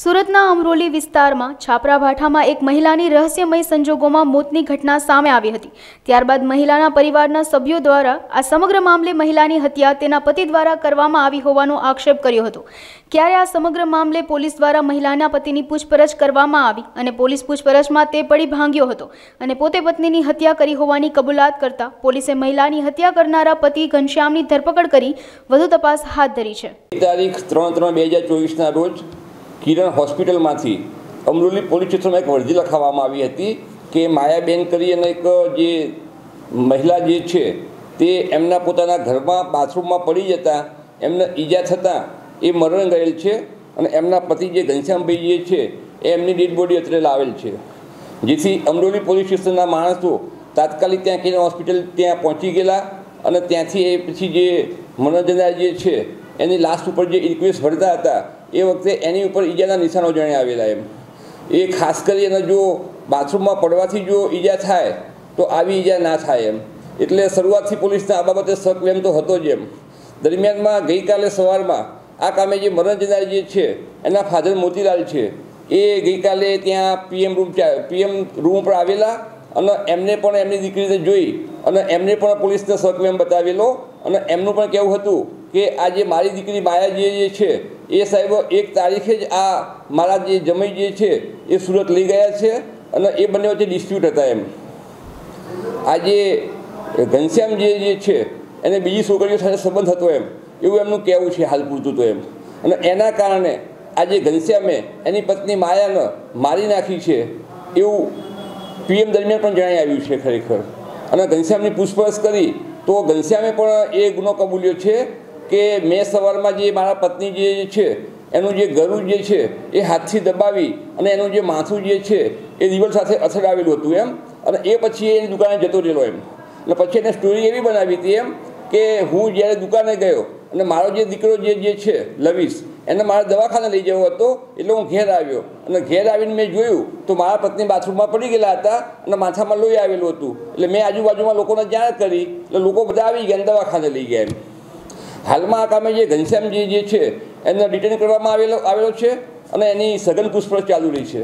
સુરતના અમરોલી વિસ્તારમાં છાપરા ભાઠામાં એક મહિલાની રહસ્યમય સંજોગોમાં મોતની ઘટના સામે આવી હતી. ત્યારબાદ મહિલાના પરિવારના સભ્યો દ્વારા આ સમગ્ર મામલે મહિલાની હત્યા તેના પતિ દ્વારા કરવામાં આવી હોવાનો આક્ષેપ કર્યો હતો. ક્યારે આ સમગ્ર મામલે પોલીસ દ્વારા મહિલાના પતિની પૂછપરછ કરવામાં આવી અને પોલીસ પૂછપરછમાં તે પડી ભાંગ્યો હતો અને પોતે પત્નીની હત્યા કરી હોવાની કબૂલાત કરતા પોલીસે મહિલાની હત્યા કરનારા પતિ ઘનશ્યામની ધરપકડ કરી વધુ તપાસ હાથ ધરી છે. તારીખ ત્રણ ત્રણ બે હજાર ચોવીસના રોજ કિરણ હોસ્પિટલમાંથી અમરોલી પોલીસ સ્ટેશનમાં એક અરજી લખાવવામાં આવી હતી કે માયાબેન કરી અને એક, જે મહિલા જે છે, તે એમના પોતાના ઘરમાં બાથરૂમમાં પડી જતા, એમને ઈજા થતાં એ મરણ ગયેલ છે અને એમના પતિ જે ઘનશ્યામભાઈ જે છે, એ એમની ડેડ બોડી અત્રે લાવેલ છે. જેથી અમરોલી પોલીસ સ્ટેશનના માણસો તાત્કાલિક ત્યાં કિરણ હોસ્પિટલ ત્યાં પહોંચી ગયેલા અને ત્યાંથી એ પછી જે મનોજના જે છે, એની લાસ્ટ ઉપર જે રિક્વેસ્ટ ભરતા હતા એ વખતે એની ઉપર ઈજાના નિશાનો જણે આવેલા એમ. એ ખાસ કરીને જો બાથરૂમમાં પડવાથી જો ઈજા થાય, તો આવી ઈજા ના થાય એમ. એટલે શરૂઆતથી પોલીસને આ બાબતે સક્લેમ તો હતો જ એમ. દરમિયાનમાં ગઈકાલે સવારમાં આ કામે જે મરણ જનાર જે છે, એના ફાધર મોતીલાલ છે, એ ગઈકાલે ત્યાં પીએમ રૂમ પીએમ રૂમ પર આવેલા અને એમને પણ એમની દીકરીને જોઈ અને એમને પણ પોલીસને સક્લેમ બતાવેલો અને એમનું પણ કહેવું હતું કે આ જે મારી દીકરી માયા જે છે, એ સાહેબ એક તારીખે જ આ મારા જે જમાઈ જે છે, એ સુરત લઈ ગયા છે અને એ બંને વચ્ચે ડિસ્પ્યુટ હતા એમ. આજે ઘનશ્યામ જે જે છે, એને બીજી છોકરીઓ સાથે સંબંધ હતો એમ. એવું એમનું કહેવું છે હાલ પૂરતું તો એમ. અને એના કારણે આજે ઘનશ્યામે એની પત્ની માયાને મારી નાખી છે, એવું પીએમ દરમિયાન પણ જણાઈ આવ્યું છે ખરેખર. અને ઘનશ્યામની પૂછપરછ કરી, તો ઘનશ્યામે પણ એ ગુનો કબૂલ્યો છે કે મેં સવારમાં જે મારા પત્ની જે છે, એનું જે ગરું જે છે, એ હાથથી દબાવી અને એનું જે માથું જે છે, એ દિવસ સાથે અથડાવેલું હતું એમ. અને એ પછી એની દુકાને જતો રહેલો એમ. અને પછી એને સ્ટોરી એવી બનાવી હતી એમ કે હું જ્યારે દુકાને ગયો અને મારો જે દીકરો જે જે છે લવીશ એને મારે દવાખાને લઈ જવો હતો, એટલે હું ઘેર આવ્યો. અને ઘેર આવીને મેં જોયું તો મારા પત્ની બાથરૂમમાં પડી ગયેલા હતા અને માથામાં લોહી આવેલું હતું. એટલે મેં આજુબાજુમાં લોકોને જાણ કરી, એટલે લોકો બધા આવી ગયા દવાખાને લઈ ગયા એમ. હાલમાં આ કામે જે ઘનશ્યામજી જે છે, એને ડિટેન કરવામાં આવેલો આવેલો છે અને એની સઘન પૂછપરછ ચાલુ રહી છે.